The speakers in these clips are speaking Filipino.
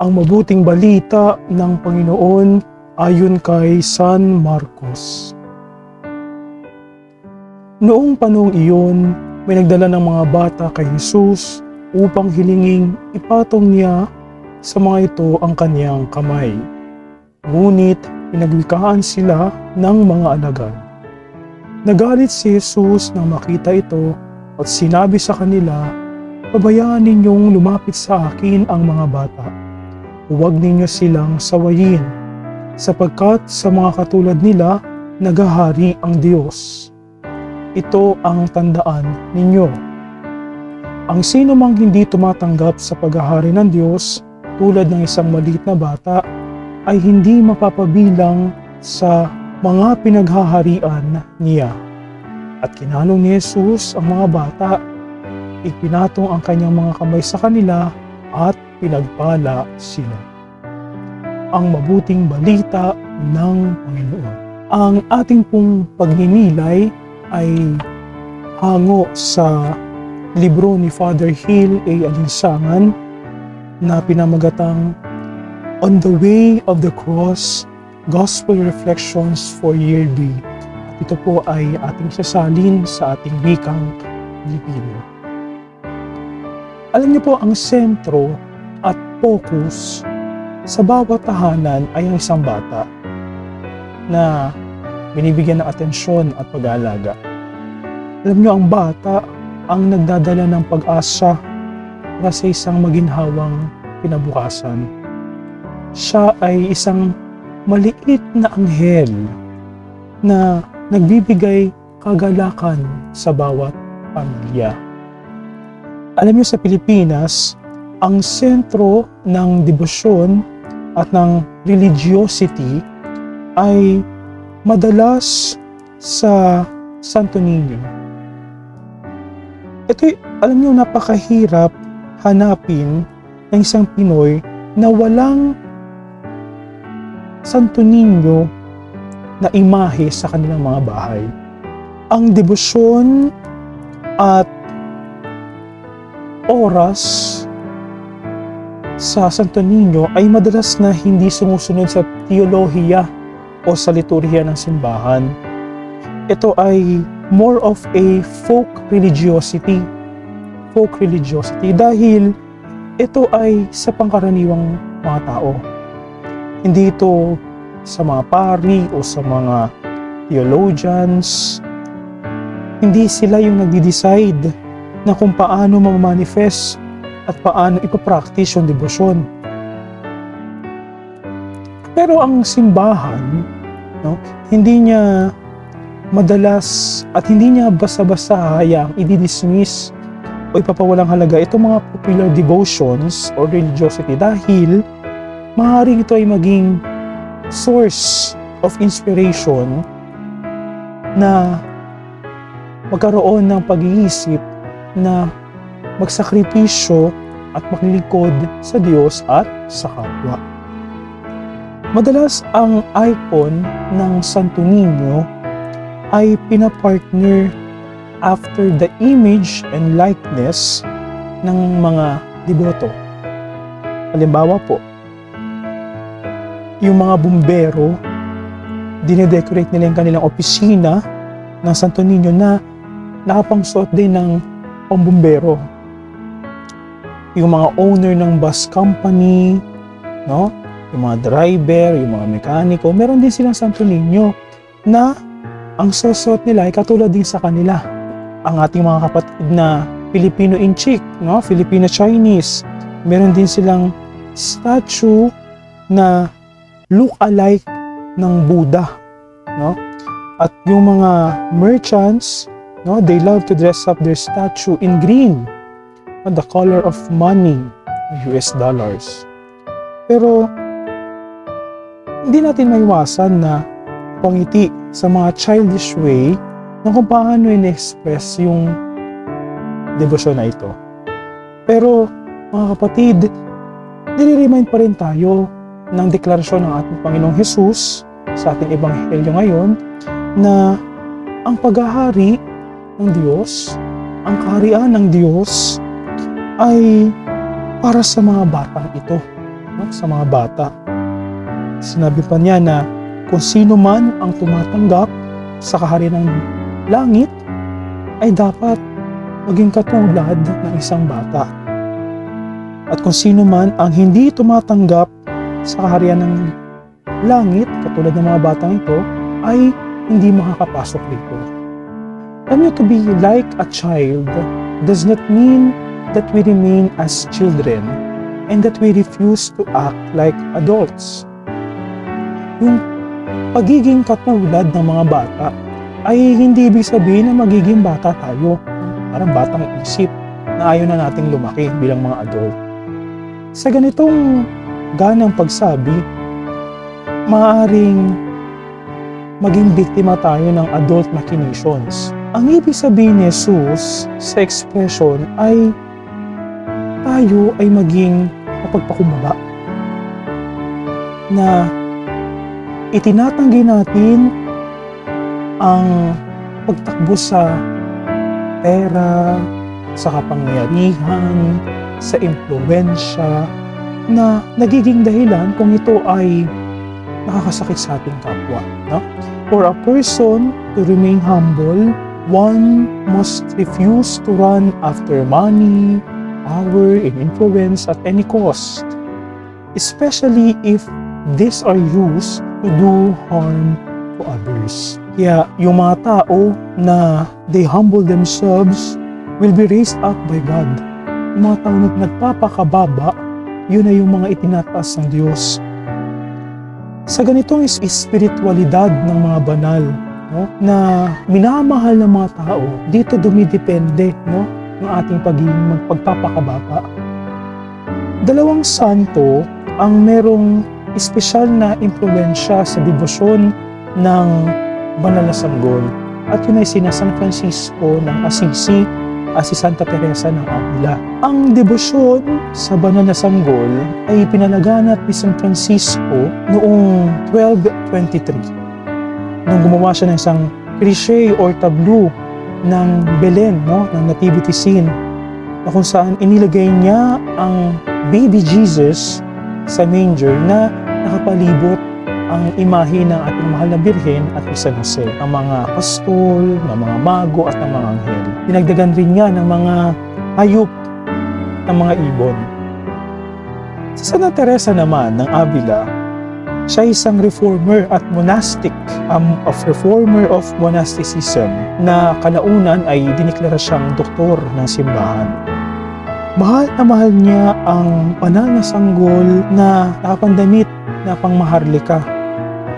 ang mabuting balita ng Panginoon ayon kay San Marcos. Noong panahong iyon, may nagdala ng mga bata kay Jesus upang hilinging ipatong niya sa mga ito ang kanyang kamay. Ngunit pinagwikaan sila ng mga alagad. Nagalit si Jesus nang makita ito at sinabi sa kanila, Pabayaan ninyong lumapit sa akin ang mga bata. Huwag ninyo silang sawayin, sapagkat sa mga katulad nila, nagahari ang Diyos. Ito ang tandaan ninyo. Ang sino mang hindi tumatanggap sa paghahari ng Diyos tulad ng isang maliit na bata ay hindi mapapabilang sa mga pinaghaharian niya. At kinanong ni Jesus ang mga bata, ipinatong ang kanyang mga kamay sa kanila at pinagpala sila. Ang mabuting balita ng Panginoon. Ang ating pong pagninilay ay hango sa libro ni Father Hill A. Alinsangan na pinamagatang On the Way of the Cross, Gospel Reflections for Year B. Ito po ay ating sasalin sa ating wikang Pilipino. Alam niyo po, ang sentro at focus sa bawat tahanan ay ang isang bata na binibigyan ng atensyon at pag-aalaga. Alam niyo, ang bata ang nagdadala ng pag-asa para sa isang maginhawang kinabukasan. Siya ay isang maliit na anghel na nagbibigay kagalakan sa bawat pamilya. Alam niyo sa Pilipinas, ang sentro ng debosyon at ng religiosity ay madalas sa Santo Niño. Ito, alam niyo, napakahirap hanapin ng isang Pinoy na walang Santo Niño na imahe sa kanilang mga bahay. Ang debosyon at oras sa Santo Niño ay madalas na hindi sumusunod sa teolohiya o sa liturhiya ng simbahan. Ito ay more of a folk religiosity. Folk religiosity dahil ito ay sa pangkaraniwang mga tao. Hindi ito sa mga pari o sa mga theologians. Hindi sila yung nagdi-decide na kung paano ma-manifest at paano ipapractice yung devotion. Pero ang simbahan, no, hindi niya madalas at hindi niya basta-basta hayaang i-dismiss o ipapawalang halaga itong mga popular devotions or religiosity dahil maaaring ito ay maging source of inspiration na magkaroon ng pag-iisip na magsakripisyo at maglingkod sa Diyos at sa kapwa. Madalas ang icon ng Santo Niño ay pinapartner after the image and likeness ng mga deboto. Halimbawa po, yung mga bumbero, dinedecorate nila yung kanilang opisina ng Santo Niño na nakapangsuot din ng pambumbero. Yung mga owner ng bus company, no? Yung mga driver, yung mga mekaniko, meron din silang Santo Niño na ang susot nila ay katulad din sa kanila. Ang ating mga kapatid na Filipino Inchik, no? Filipino Chinese, meron din silang statue na look alike ng Buddha, no? At yung mga merchants, no, they love to dress up their statue in green, no, the color of money, US dollars. Pero hindi natin maiwasan na pangiti sa mga childish way na kung paano in-express yung devotion na ito. Pero mga kapatid, nire-remind pa rin tayo ng deklarasyon ng ating Panginoong Hesus sa ating Ebanghelyo ngayon na ang paghahari ng Diyos, ang kaharian ng Diyos ay para sa mga batang ito. no, sa mga bata. Sinabi pa niya na kung sino man ang tumatanggap sa kaharian ng langit ay dapat maging katulad ng isang bata. At kung sino man ang hindi tumatanggap sa kaharian ng langit, katulad ng mga batang ito, ay hindi makakapasok dito. Alam to be like a child does not mean that we remain as children and that we refuse to act like adults. Yung pagiging katulad ng mga bata ay hindi ibig sabihin na magiging bata tayo. Parang batang isip na ayaw na nating lumaki bilang mga adult. Sa ganitong ganang pagsabi, maaaring maging biktima tayo ng adult machinations. Ang ibig sabihin ni Jesus sa expression ay tayo ay maging mapagpakumbaba na itinatanggi natin ang pagtakbo sa pera, sa kapangyarihan, sa impluensya na nagiging dahilan kung ito ay nakakasakit sa ating kapwa. No? For a person to remain humble, one must refuse to run after money, power, and influence at any cost, especially if these are used to do harm to others. Kaya yung mga tao na they humble themselves will be raised up by God. Yung mga tao na nagpapakababa, yun na yung mga itinataas ng Diyos. Sa ganitong espiritualidad ng mga banal, no, na minamahal ng mga tao, dito dumidepende no, ng ating pagiging magpagpapakababa. Dalawang santo ang merong espesyal na impluensya sa debosyon ng banal na sanggol. At yun ay sina San Francisco ng Assisi at si Santa Teresa ng Avila. Ang debosyon sa banal na sanggol ay pinalaganap ni San Francisco noong 1223. Nung gumawa siya ng isang cliché or tableau ng Belen, no, ng nativity scene, na kung saan inilagay niya ang baby Jesus sa manger na nakapalibot ang imahe ng ating mahal na birhen at ni San Jose, ang mga pastol, ng mga mago at ng mga anghel. Dinagdagan rin niya ng mga hayop ng mga ibon. Si Santa Teresa naman ng Avila, siya isang reformer at monastic um, of reformer of monasticism na kalaunan ay diniklara siyang doktor ng simbahan. Mahal na mahal niya ang banal na sanggol na nakapandamit na pangmaharlika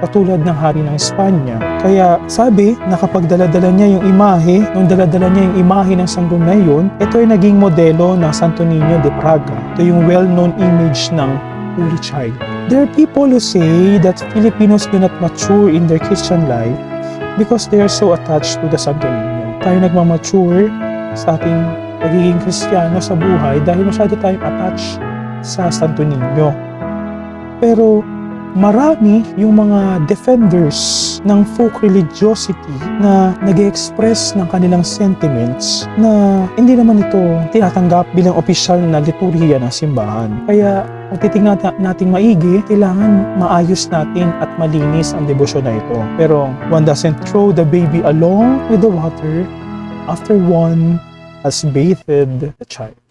katulad ng hari ng Espanya. Kaya sabi na kapag daladala niya yung imahe, nung daladala niya yung imahe ng sanggol na yun, ito ay naging modelo ng Santo Niño de Praga. Ito yung well-known image ng Holy Child. There are people who say that Filipinos do not mature in their Christian life because they are so attached to the Santo Niño. Tayo nagmamature sa ating pagiging Kristiyano sa buhay dahil masyado tayong attached sa Santo Niño. Pero marami yung mga defenders ng folk religiosity na nag express ng kanilang sentiments na hindi naman ito tinatanggap bilang opisyal na liturhiya ng simbahan. Kaya kung titingnan nat- nating maigi, kailangan maayos natin at malinis ang debosyon na ito. Pero one doesn't throw the baby along with the water after one has bathed the child.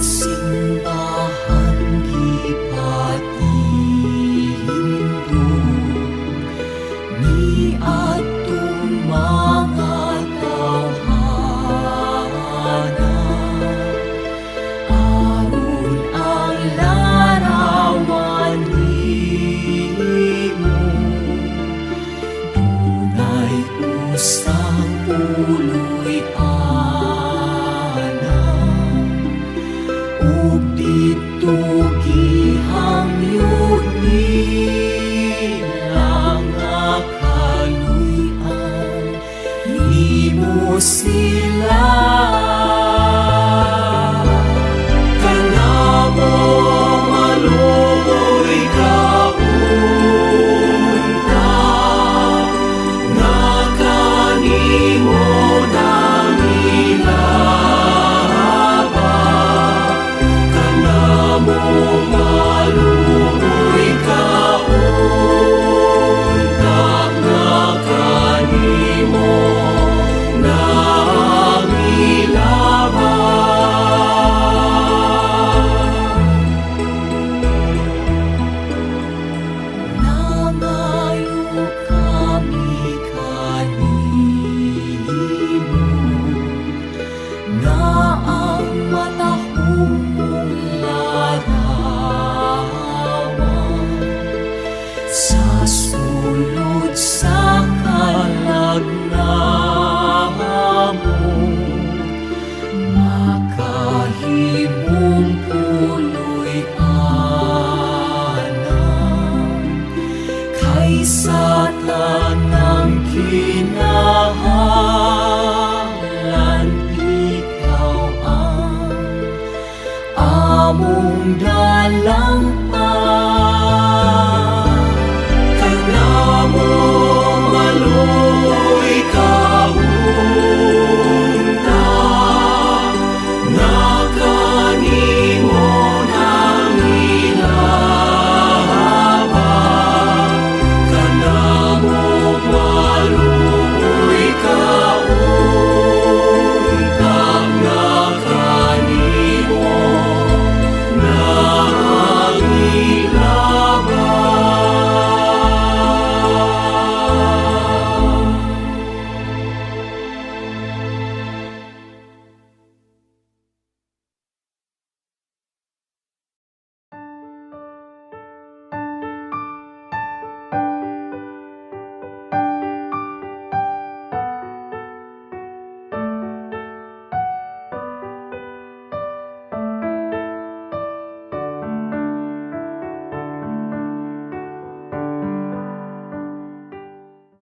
Ilabang ang